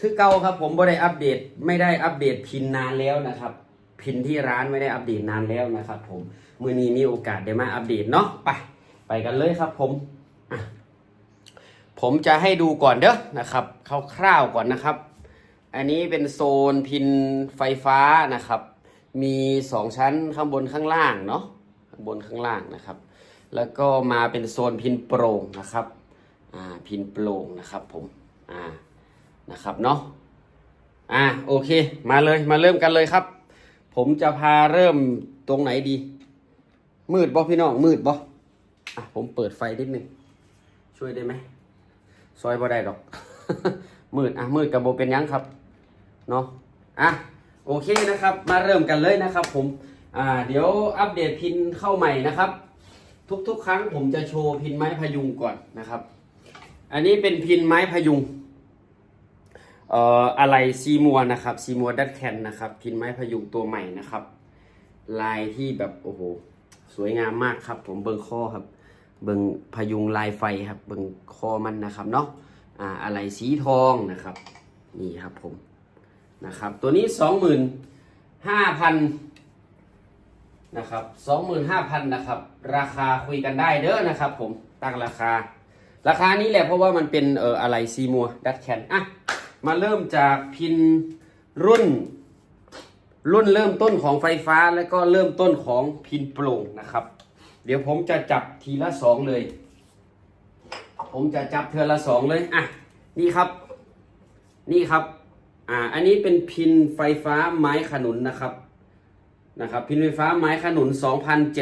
คือเก่าครับผมบ่ได้อัปเดตไม่ได้อัปเดตพินนานแล้วนะครับ พินที่ร้านไม่ได้อัปเดตนานแล้วนะครับ ผมมือนี้มีโอกาสได้มาอัปเดตเนาะไป ไปกันเลยครับผมผมจะให้ดูก่อนเด้อนะครับคร่าวๆก่อนนะครับ อันนี้เป็นโซนพินไฟฟ้านะครับ มีสองชั้นข้างบนข้างล่างเนาะข้างบนข้างล่างนะครับ แล้วก็มาเป็นโซนพินโปร่งนะครับอ่าพินโปร่งนะครับผมอ่า นะครับเนาะอ่าโอเค มาเลยมาเริ่มกันเลยครับ ผมจะพาเริ่มตรงไหนดี มืดบ่พี่น้องมืดบ่อะผมเปิดไฟนิดนึงช่วยได้ไหมซอยบ่ได้ดอก มืดอะมืดกับโบเป็นยังครับเนาะอะโอเคนะครับ มาเริ่มกันเลยนะครับ ผมอ่าเดี๋ยวอัปเดตพินเข้าใหม่นะครับ ทุกๆ ครั้งผมจะโชว์พินไม้พยุงก่อนนะครับ อันนี้เป็นพินไม้พยุง เอ่ออะไรซีมัวนะครับซีมัวดัตแคนนะครับพินไม้พยุงตัวใหม่นะครับ ลายที่แบบโอ้โหสวยงามมากครับ ผมเบิงข้อครับ เบิงพยุงลายไฟครับ เบิงคอมันนะครับเนาะอ่าอะไรสีทองนะครับ นี่ครับผมนะครับ ตัวนี้สองหมื่นห้าพันนะครับสองหมื่นห้าพันนะครับ ราคาคุยกันได้เด้อนะครับ ผมตั้งราคา ราคานี้แหละเพราะว่ามันเป็นเอ่ออะไรซีมัวดัตแคนอะ มาเริ่มจากพินรุ่น รุ่นเริ่มต้นของไฟฟ้าแล้วก็เริ่มต้นของพินโปร่งนะครับ เดี๋ยวผมจะจับทีละสองเลย ผมจะจับเทอละสองเลยอะนี่ครับ นี่ครับอ่าอันนี้เป็นพินไฟฟ้าไม้ขนุนนะครับนะครับพินไฟฟ้าไม้ขนุน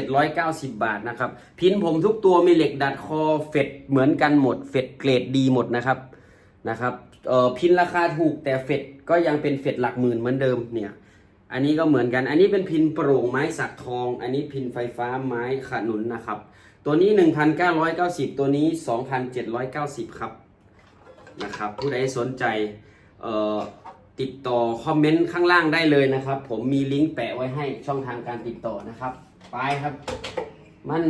2,790 บาทนะครับ พินผมทุกตัวมีเหล็กดัดคอเฟดเหมือนกันหมด เฟดเกรดดีหมดนะครับนะครับ เอ่อพินราคาถูกแต่เฟดก็ยังเป็นเฟดหลักหมื่นเหมือนเดิมเนี่ย อันนี้ก็เหมือนกัน อันนี้เป็นพินโปร่งไม้สักทอง อันนี้พินไฟฟ้าไม้ขนุนนะครับ ตัวนี้ 1,990 ตัวนี้ 2,790 ครับนะครับ ผู้ใดสนใจเอ่อติดต่อคอมเมนต์ข้างล่างได้เลยนะครับ ผมมีลิงก์แปะไว้ให้ช่องทางการติดต่อนะครับ ไปครับ มัน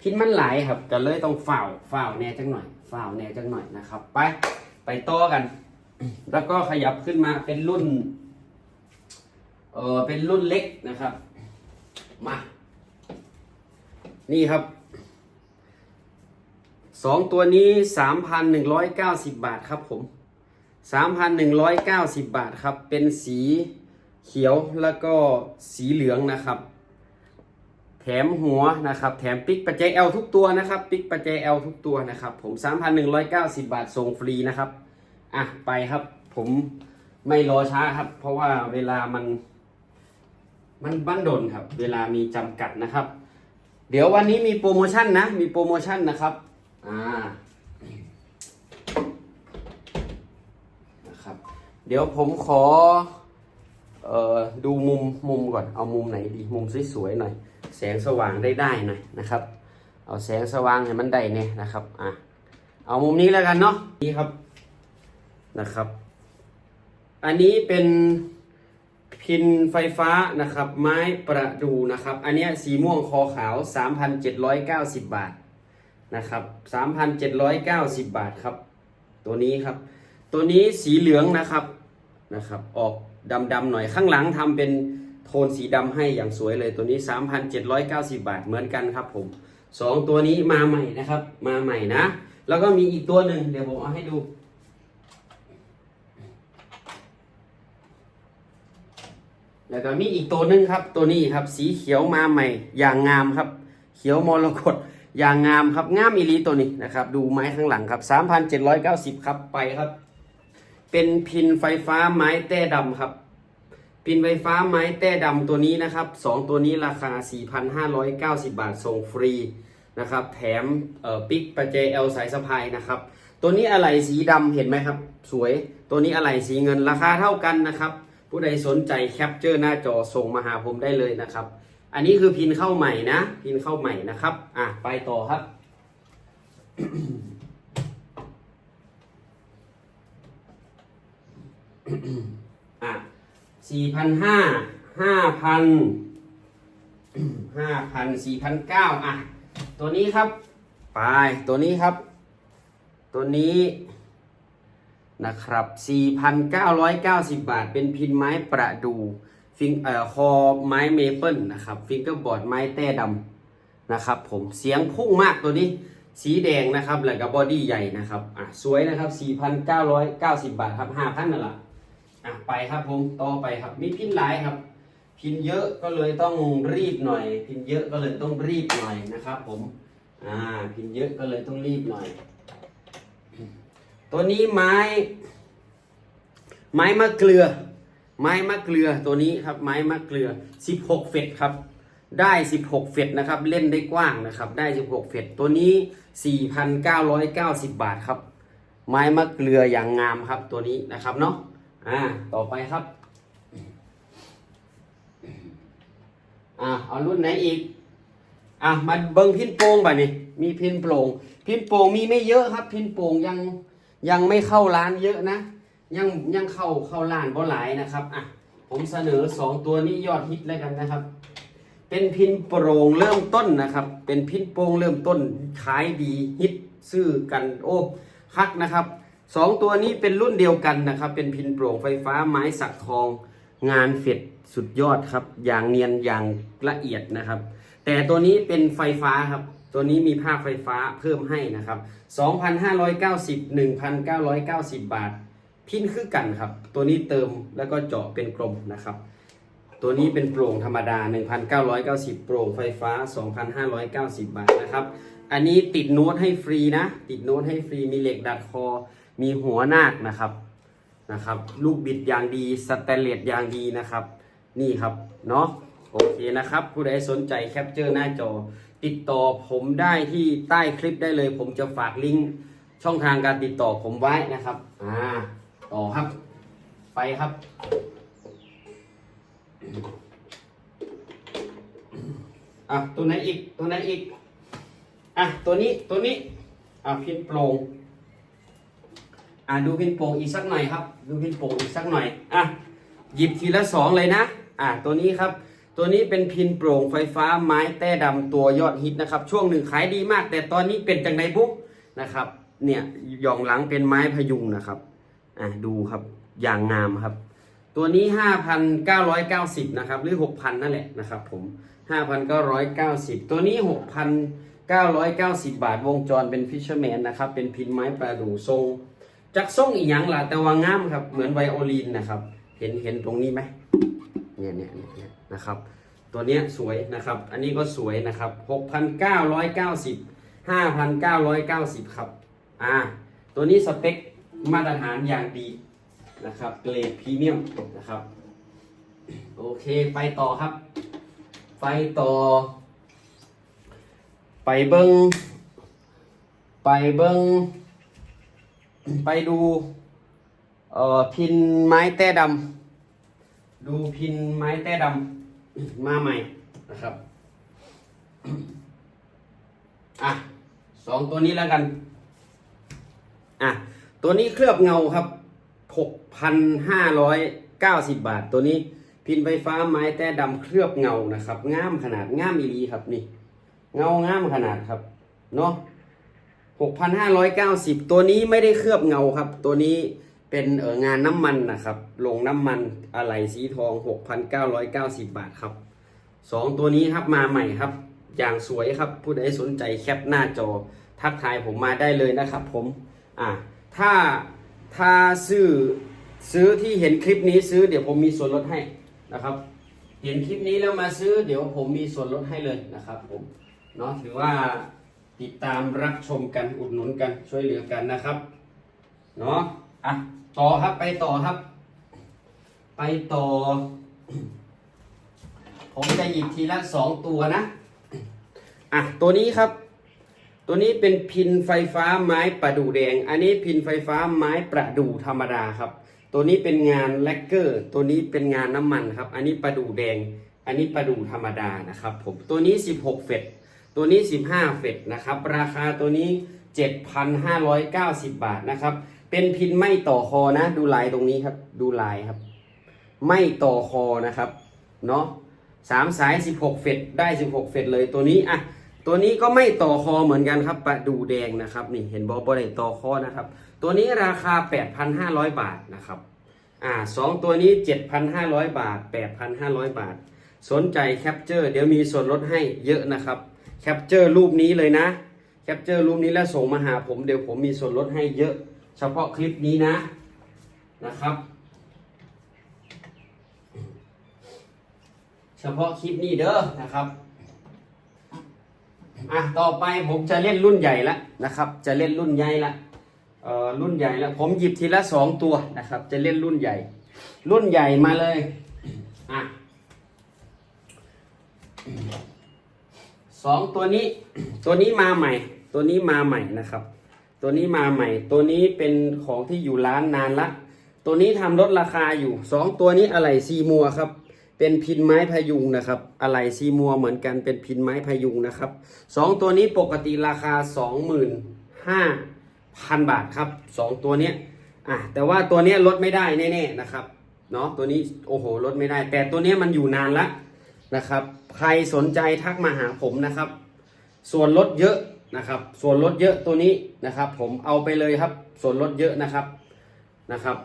พินมันหลายครับก็เลยต้องฝ่าวฝ่าวแน่จังหน่อยฝ่าวแน่จังหน่อยนะครับ ไป ไปต่อกัน แล้วก็ขยับขึ้นมาเป็นรุ่น เออเป็นรุ่นเล็กนะครับ มา นี่ครับสองตัวนี้สามพันหนึ่งร้อยเก้าสิบบาทครับผมสามพันหนึ่งร้อยเก้าสิบบาทครับ เป็นสีเขียวแล้วก็สีเหลืองนะครับ มหัวนะครับแถมปิกปัจจัย L ทุกตัวนะครับปิกปัจจัย L ทุกตัวนะครับผม 3,190 บาทส่งฟรีนะครับอะไปครับผมไม่รอช้าครับ เพราะว่าเวลามัน มันบั้นดนครับ เวลามีจำกัดนะครับ เดี๋ยววันนี้มีโปรโมชั่นนะ มีโปรโมชั่นนะครับอ่านะครับ เดี๋ยวผมขอเอ่อดูมุมมุมก่อนเอามุมไหนดีมุมสวยๆหน่อย แสงสว่างได้ได้หน่อยนะครับ เอาแสงสว่างให้มันได้เนี่ยนะครับอะเอามุมนี้แล้วกันเนาะนี่ครับนะครับ อันนี้เป็นพินไฟฟ้านะครับ ไม้ประดูนะครับ อันนี้สีม่วงคอขาว 3,790 บาทนะครับ3,790 บาทครับ ตัวนี้ครับ ตัวนี้สีเหลืองนะครับนะครับ ออกดำๆหน่อยข้างหลังทำเป็น โทนสีดำให้อย่างสวยเลยตัวนี้ 3,790 บาทเหมือนกันครับผมสองตัวนี้มาใหม่นะครับ มาใหม่นะ แล้วก็มีอีกตัวหนึ่งเดี๋ยวผมเอาให้ดู แล้วก็มีอีกตัวหนึงครับ ตัวนี้ครับ สีเขียวมาใหม่ อย่างงามครับ เขียวมรกตอย่างงามครับงามอีลีตัวนี้นะครับ ดูไม้ข้างหลังครับ 3,790 ครับไปครับ เป็นพินไฟฟ้าไม้แต้ดำครับ พินไฟฟ้าไม้แต้ดำตัวนี้นะครับสองตัวนี้ราคา 4,590 บาทส่งฟรีนะครับ แถมปิกประแจเอลสายสะพายนะครับ ตัวนี้อะไรสีดำเห็นไหมครับ สวยตัวนี้อะไรสีเงินราคาเท่ากันนะครับ ผู้ใดสนใจแคปเจอร์หน้าจอส่งมาหาผมได้เลยนะครับ อันนี้คือพินเข้าใหม่นะ พินเข้าใหม่นะครับ อะไปต่อครับอะ สี่พันห้าห้าพันห้าพันสี่พันเก้าอะ ตัวนี้ครับไปตัวนี้ครับ ตัวนี้นะครับ 4,990 บาท เป็นพินไม้ประดูฟิงเอ่อคอไม้เมเปิลนะครับ ฟิงเกอร์บอร์ดไม้แต้ดำนะครับ ผมเสียงพุ่งมากตัวนี้ สีแดงนะครับ แล้วก็บอดี้ใหญ่นะครับ อะ สวยนะครับ 4,990 บาทครับ 5,000นั่นแหละ อะไปครับผมต่อไปครับมีพินหลายครับ พินเยอะก็เลยต้องรีบหน่อย พินเยอะก็เลยต้องรีบหน่อยนะครับ ผมอ่าพินเยอะก็เลยต้องรีบหน่อย ตัวนี้ไม้ ไม้มะเกลือ ไม้มะเกลือตัวนี้ครับ ไม้มะเกลือ 16 เฟตครับ ได้ 16 เฟตนะครับ เล่นได้กว้างนะครับ ได้ 16 เฟตตัวนี้ 4,990 บาทครับ ไม้มะเกลืออย่างงามครับตัวนี้นะครับเนาะ อ่าต่อไปครับอ่าเอารุ่นไหนอีกอะมาเบิ้งพินโป่งบ่นี่มีพินโป่งพินโป่งมีไม่เยอะครับ พินโป่งยังยังไม่เข้าร้านเยอะนะ ยังยังเข้าเข้าร้านบ่หลายนะครับอะผมเสนอสองตัวนี้ยอดฮิตแล้วกันนะครับ เป็นพินโปร่งเริ่มต้นนะครับ เป็นพินโป่งเริ่มต้นขายดีฮิตซื้อกันโอ้คักนะครับ สองตัวนี้เป็นรุ่นเดียวกันนะครับ เป็นพินโปร่งไฟฟ้าไม้สักทองงานเฟดสุดยอดครับ อย่างเนียนอย่างละเอียดนะครับ แต่ตัวนี้เป็นไฟฟ้าครับ ตัวนี้มีภาคไฟฟ้าเพิ่มให้นะครับ 2,590 1,990 บาท พินคือกันครับ ตัวนี้เติมแล้วก็เจาะเป็นกลมนะครับ ตัวนี้เป็นโปร่งธรรมดา 1,990 โปร่งไฟฟ้า 2,590 บาทนะครับ อันนี้ติดโน้ตให้ฟรีนะ ติดโน้ตให้ฟรีมีเหล็กดัดคอ มีหัวนาคนะครับนะครับ ลูกบิดอย่างดีสแตนเลสอย่างดีนะครับ นี่ครับเนาะโอเคนะครับ ผู้ใดสนใจแคปเจอร์หน้าจอ ติดต่อผมได้ที่ใต้คลิปได้เลย ผมจะฝากลิงก์ช่องทางการติดต่อผมไว้นะครับอ่าต่อครับ ไปครับอะตัวไหนอีกตัวไหนอีกอะตัวนี้ตัวนี้อะพินโปร่ง อะดูพินโป่งอีกสักหน่อยครับ ดูพินโป่งอีกสักหน่อยอะหยิบทีละสองเลยนะอะตัวนี้ครับ ตัวนี้เป็นพินโปร่งไฟฟ้าไม้แต้ดำตัวยอดฮิตนะครับ ช่วงหนึ่งขายดีมาก แต่ตอนนี้เป็นจังไดบุ๊กนะครับ เนี่ยหย่องหลังเป็นไม้พยุงนะครับอะดูครับอย่างงามครับ ตัวนี้ 5,990นะครับหรือ 6,000 นั่นแหละนะครับผม 5,990 ตัวนี้ 6,990 บาทวงจรเป็น Fisherman นะครับ เป็นพินไม้ประดู่ทรง จักทรงอีหยังล่ะ แต่ว่างามครับ เหมือนไวโอลินนะครับ เห็นเห็นตรงนี้ไหมเนี่ยเนี่ยเนี่ยนะครับ ตัวเนี้ยสวยนะครับ อันนี้ก็สวยนะครับ6,990 5,990ครับ อ่า ตัวนี้สเปคมาตรฐานอย่างดีนะครับ เกรดพรีเมียมนะครับ โอเคไปต่อครับ ไปต่อ ไปเบิงไปเบิ้ง ไปดูเอ่อพินไม้แต้ดำดูพินไม้แต้ดำมาใหม่นะครับอะสองตัวนี้แล้วกันอะตัวนี้เคลือบเงาครับ6,590บบาท ตัวนี้พินไฟฟ้าไม้แต่ดำเคลือบเงานะครับง่ามขนาดง่ามอีรีครับนี่ เงาง่ามขนาดครับเนาะ 6,590 ตัวนี้ไม่ได้เคลือบเงาครับ ตัวนี้เป็นเอองานน้ำมันนะครับลงน้ำมันอะไหล่สีทอง 6,990 บาทครับสองตัวนี้ครับมาใหม่ครับ อย่างสวยครับ ผู้ใดสนใจแคปหน้าจอ ทักทายผมมาได้เลยนะครับผมอ่าถ้าถ้าซื้อซื้อที่เห็นคลิปนี้ซื้อเดี๋ยวผมมีส่วนลดให้นะครับ เห็นคลิปนี้แล้วมาซื้อ เดี๋ยวผมมีส่วนลดให้เลยนะครับผมเนาะถือว่า ติดตามรับชมกันอุดหนุนกันช่วยเหลือกันนะครับเนาะอะต่อครับไปต่อครับ ไปต่อ ผมจะหยิบทีละสองตัวนะอะตัวนี้ครับ ตัวนี้เป็นพินไฟฟ้าไม้ประดู่แดง อันนี้พินไฟฟ้าไม้ประดู่ธรรมดาครับ ตัวนี้เป็นงานแลกเกอร์ ตัวนี้เป็นงานน้ำมันครับ อันนี้ประดู่แดง อันนี้ประดู่ธรรมดานะครับ ผมตัวนี้ 16 เฟต ตัวนี้ 15 เฟตนะครับ ราคาตัวนี้ 7,590 บาทนะครับ เป็นพินไม่ต่อคอนะ ดูลายตรงนี้ครับ ดูลายครับ ไม่ต่อคอนะครับ เนาะสามสาย 16 เฟตได้ 16 เฟตเลยตัวนี้อะตัวนี้ก็ไม่ต่อคอเหมือนกันครับประดูแดงนะครับ นี่เห็นบอบอได้ต่อคอนะครับ ตัวนี้ราคา 8,500 บาทนะครับอ่าสองตัวนี้ 7,500 บาท 8,500 บาท สนใจแคปเจอร์ เดี๋ยวมีส่วนลดให้เยอะนะครับ แคปเจอร์รูปนี้เลยนะ แคปเจอร์รูปนี้แล้วส่งมาหาผมเดี๋ยวผมมีส่วนลดให้เยอะ เฉพาะคลิปนี้นะนะครับ เฉพาะคลิปนี้เด้อนะครับอะต่อไปผมจะเล่นรุ่นใหญ่ละนะครับ จะเล่นรุ่นใหญ่ละเอ่อรุ่นใหญ่ละผมหยิบทีละสองตัวนะครับ จะเล่นรุ่นใหญ่ รุ่นใหญ่มาเลยอะ สองตัวนี้ ตัวนี้มาใหม่ ตัวนี้มาใหม่นะครับ ตัวนี้มาใหม่ ตัวนี้เป็นของที่อยู่ร้านนานละ ตัวนี้ทำลดราคาอยู่สองตัวนี้อะไรซีมัวครับ เป็นพินไม้พยุงนะครับ อะไรซีมัวเหมือนกันเป็นพินไม้พยุงนะครับสองตัวนี้ปกติราคา25,000บาทครับสองตัวเนี้ยอะแต่ว่าตัวเนี้ยลดไม่ได้แน่ๆนะครับเนาะตัวนี้โอ้โหลดไม่ได้ แต่ตัวเนี้ยมันอยู่นานละนะครับ ใครสนใจทักมาหาผมนะครับ ส่วนลดเยอะนะครับ ส่วนลดเยอะตัวนี้นะครับ ผมเอาไปเลยครับ ส่วนลดเยอะนะครับนะครับ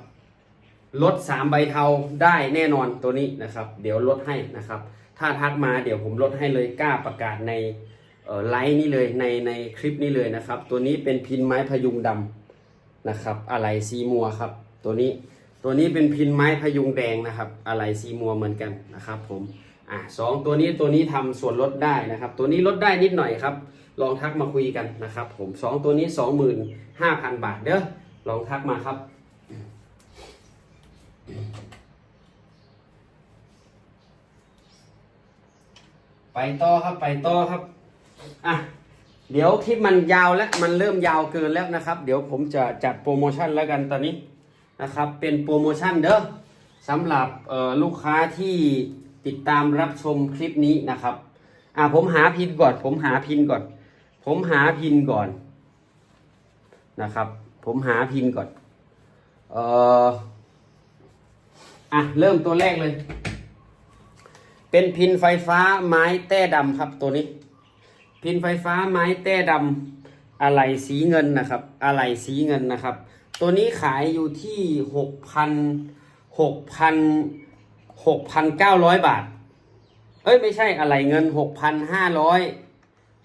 ลด3ใบเทาได้แน่นอนตัวนี้นะครับ เดี๋ยวลดให้นะครับ ถ้าทักมาเดี๋ยวผมลดให้เลยกล้าประกาศในไลฟ์นี่เลยในในคลิปนี้เลยนะครับ ตัวนี้เป็นพินไม้พยุงดำนะครับอะไรซีมัวครับ ตัวนี้ตัวนี้เป็นพินไม้พยุงแดงนะครับ อะไรซีมัวเหมือนกันนะครับ ผม อะสองตัวนี้ตัวนี้ทำส่วนลดได้นะครับ ตัวนี้ลดได้นิดหน่อยครับ ลองทักมาคุยกันนะครับผมสองตัวนี้สองหมื่นห้าพันบาทเด้อลองทักมาครับไปต่อครับไปต่อครับอะเดี๋ยวคลิปมันยาวแล้วมันเริ่มยาวเกินแล้วนะครับ เดี๋ยวผมจะจัดโปรโมชั่นแล้วกันตอนนี้นะครับ เป็นโปรโมชั่นเด้อสำหรับลูกค้าที่ ติดตามรับชมคลิปนี้นะครับ อะผมหาพินก่อน ผมหาพินก่อน ผมหาพินก่อนนะครับ ผมหาพินก่อน เอ่อ อะเริ่มตัวแรกเลย เป็นพินไฟฟ้าไม้แต้ดำครับตัวนี้ พินไฟฟ้าไม้แต้ดำอะไหล่สีเงินนะครับอะไหล่สีเงินนะครับ ตัวนี้ขายอยู่ที่หกพันหกพัน หกพันเก้าร้อยบาท เอ้ยไม่ใช่อะไหล่เงินหกพันห้าร้อย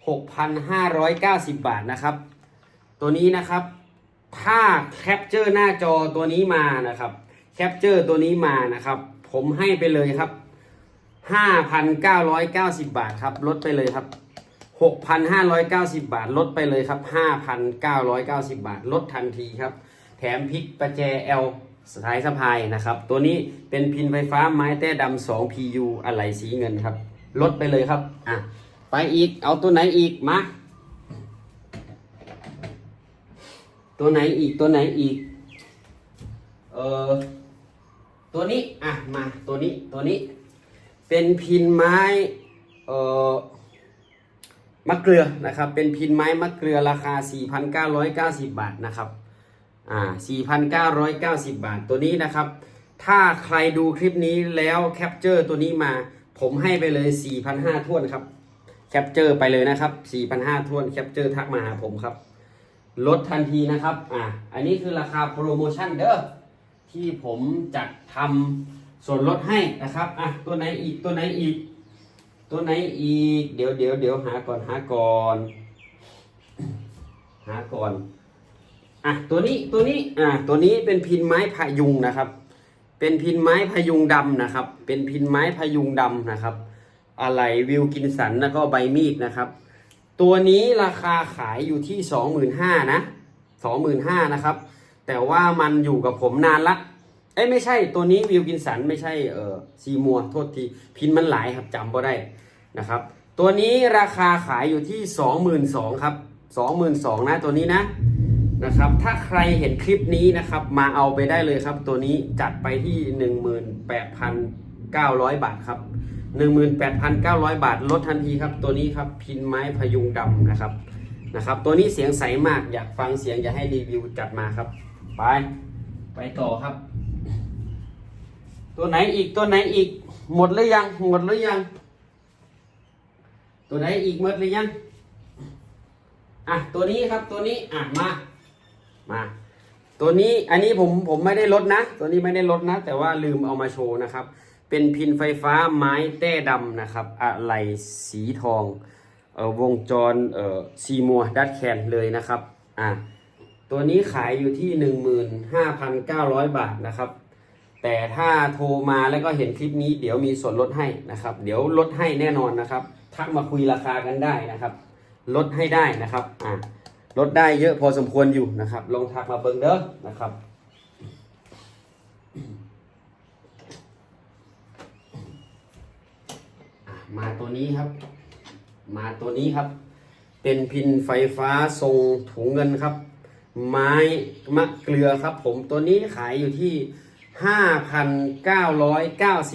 หกพันห้าร้อยเก้าสิบบาทนะครับ ตัวนี้นะครับ ถ้าแคปเจอร์หน้าจอตัวนี้มานะครับแคปเจอร์ตัวนี้มานะครับ ผมให้ไปเลยครับ5,990บาทครับลดไปเลยครับ6,590บาทลดไปเลยครับ5,990บาทลดทันทีครับ แถมพิกประแจ L สายสะพายนะครับ ตัวนี้เป็นพินไฟฟ้าไม้แต้ดำ2 PU อะไหล่สีเงินครับ ลดไปเลยครับ อะ ไปอีก เอาตัวไหนอีก มา ตัวไหนอีก ตัวไหนอีก เอ่อ ตัวนี้ อะ มา ตัวนี้ ตัวนี้ เป็นพินไม้ เอ่อมะเกลือนะครับ เป็นพินไม้มะเกลือราคา 4,990 บาทนะครับ อ่า4,990 บาทตัวนี้นะครับ ถ้าใครดูคลิปนี้แล้วแคปเจอร์ตัวนี้มา ผมให้ไปเลย 4,500ท้วนครับ แคปเจอร์ไปเลยนะครับ 4,500ท้วนแคปเจอร์ทักมาหาผมครับ ลดทันทีนะครับ อ่าอันนี้คือราคาโปรโมชั่นเด้อ ที่ผมจัดทำส่วนลดให้นะครับ อะ ตัวไหนอีก ตัวไหนอีก ตัวไหนอีก เดี๋ยวเดี๋ยวเดี๋ยวหาก่อนหาก่อน หาก่อน อะตัวนี้ตัวนี้อะตัวนี้เป็นพินไม้พายุงนะครับ เป็นพินไม้พายุงดำนะครับ เป็นพินไม้พายุงดำนะครับ อะไรวิวกินสันแล้วก็ใบมีดนะครับ ตัวนี้ราคาขายอยู่ที่สองหมื่นห้านะสองหมื่นห้านะครับ แต่ว่ามันอยู่กับผมนานละเอ้ไม่ใช่ตัวนี้วิวกินสันไม่ใช่เออซีมัวโทษทีพินมันหลายครับจำบ่ได้นะครับ ตัวนี้ราคาขายอยู่ที่สองหมื่นสองครับสองหมื่นสองนะตัวนี้นะ นะครับ ถ้าใครเห็นคลิปนี้นะครับ มาเอาไปได้เลยครับ ตัวนี้จัดไปที่หนึ่งหมื่นแปดพันเก้าร้อยบาทครับหนึ่งหมื่นแปดพันเก้าร้อยบาทลดทันทีครับ ตัวนี้ครับพินไม้พยุงดำนะครับนะครับ ตัวนี้เสียงใสมากอยากฟังเสียงอยากให้รีวิวจัดมาครับ ไป ไปต่อครับ ตัวไหนอีกตัวไหนอีก หมดหรือยัง หมดหรือยัง ตัวไหนอีกหมดหรือยังอะตัวนี้ครับตัวนี้อะมา มา ตัวนี้อันนี้ผมผมไม่ได้ลดนะ ตัวนี้ไม่ได้ลดนะ แต่ว่าลืมเอามาโชว์นะครับ เป็นพินไฟฟ้าไม้แต้ดำนะครับ อะไรสีทองเออวงจรเอ่อซีมัวดัตแคนเลยนะครับอะตัวนี้ขายอยู่ที่ 15,900 บาทนะครับ แต่ถ้าโทรมาแล้วก็เห็นคลิปนี้เดี๋ยวมีส่วนลดให้นะครับ เดี๋ยวลดให้แน่นอนนะครับ ทักมาคุยราคากันได้นะครับ ลดให้ได้นะครับอะ ลดได้เยอะพอสมควรอยู่นะครับ ลองทักมาเบิ่งเด้อนะครับมาตัวนี้ครับ มาตัวนี้ครับ เป็นพินไฟฟ้าทรงถุงเงินครับ ไม้มะเกลือครับ ผมตัวนี้ขายอยู่ที่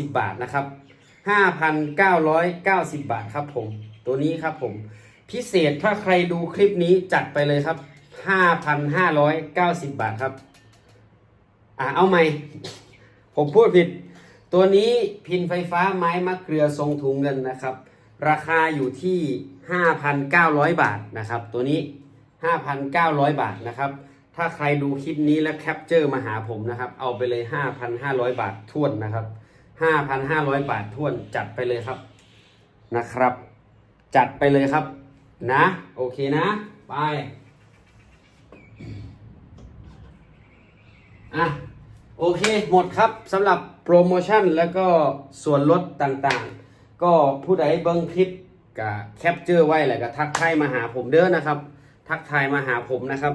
5,990 บาทนะครับ 5,990 บาทครับผม ตัวนี้ครับผม พิเศษถ้าใครดูคลิปนี้จัดไปเลยครับ 5,590 บาทครับ อะเอาใหม่ ผมพูดผิด ตัวนี้พินไฟฟ้าไม้มะเกลือทรงถุงเงินนะครับ ราคาอยู่ที่ 5,900 บาทนะครับ ตัวนี้ 5,900 บาทนะครับ ถ้าใครดูคลิปนี้แล้วแคปเจอร์มาหาผมนะครับ เอาไปเลย 5,500 บาททวนนะครับ 5,500 บาททวนจัดไปเลยครับนะครับ จัดไปเลยครับ นะ โอเคนะ ไป อะ โอเค หมดครับสำหรับโปรโมชั่นแล้วก็ส่วนลดต่างๆ ก็ผู้ใดเบิ้งคลิปกับแคปเจอร์ไว้แหละก็ทักทายมาหาผมเด้อนะครับ ทักทายมาหาผมนะครับ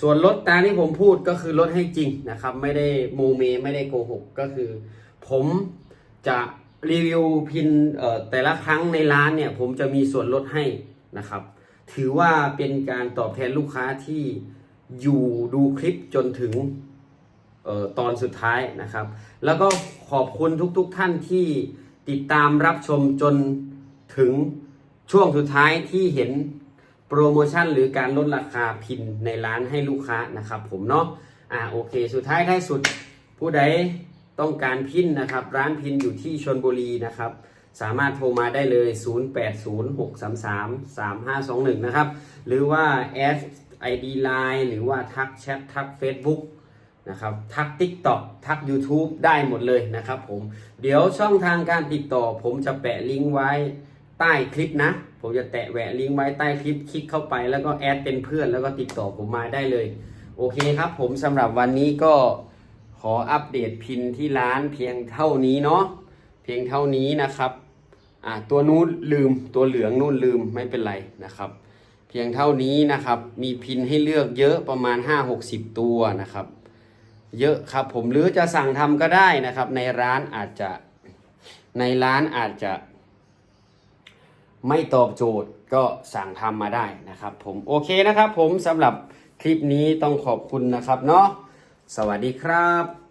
ส่วนลดตามที่ผมพูดก็คือลดให้จริงนะครับ ไม่ได้โมเมไม่ได้โกหกก็คือ ผมจะรีวิวพินแต่ละครั้งในร้านเนี่ย ผมจะมีส่วนลดให้ นะครับ ถือว่าเป็นการตอบแทนลูกค้าที่อยู่ดูคลิปจนถึงออตอนสุดท้ายนะครับ แล้วก็ขอบคุณทุกๆทท่านที่ติดตามรับชมจนถึงช่วงสุดท้ายที่เห็นโปรโมชั่นหรือการลดราคาพินในร้านให้ลูกค้านะครับผมเนาะอ่าโอเค สุดท้ายท้ายสุดผู้ใดต้องการพินนะครับ ร้านพินอยู่ที่ชนบุรีนะครับ สามารถโทรมาได้เลย 0806333521 นะครับ หรือว่าแอด ID Line หรือว่าทักแชททัก Facebook นะครับ ทัก TikTok ทัก YouTube ได้หมดเลยนะครับผม เดี๋ยวช่องทางการติดต่อ ผมจะแปะลิงก์ไว้ใต้คลิปนะ ผมจะแตะแหวะลิงก์ไว้ใต้คลิป คลิกเข้าไปแล้วก็แอดเป็นเพื่อนแล้วก็ติดต่อผมมาได้เลย โอเคครับผมสำหรับวันนี้ก็ขออัปเดตพินที่ร้านเพียงเท่านี้เนาะเพียงเท่านี้นะครับ อ่าตัวนู้นลืมตัวเหลืองนู่นลืมไม่เป็นไรนะครับ เพียงเท่านี้นะครับมีพินให้เลือกเยอะประมาณ 5-60 ตัวนะครับ เยอะครับผมหรือจะสั่งทำก็ได้นะครับ ในร้านอาจจะในร้านอาจจะ ไม่ตอบโจทย์ก็สั่งทำมาได้นะครับ ผมโอเคนะครับ ผมสำหรับคลิปนี้ต้องขอบคุณนะครับเนาะสวัสดีครับ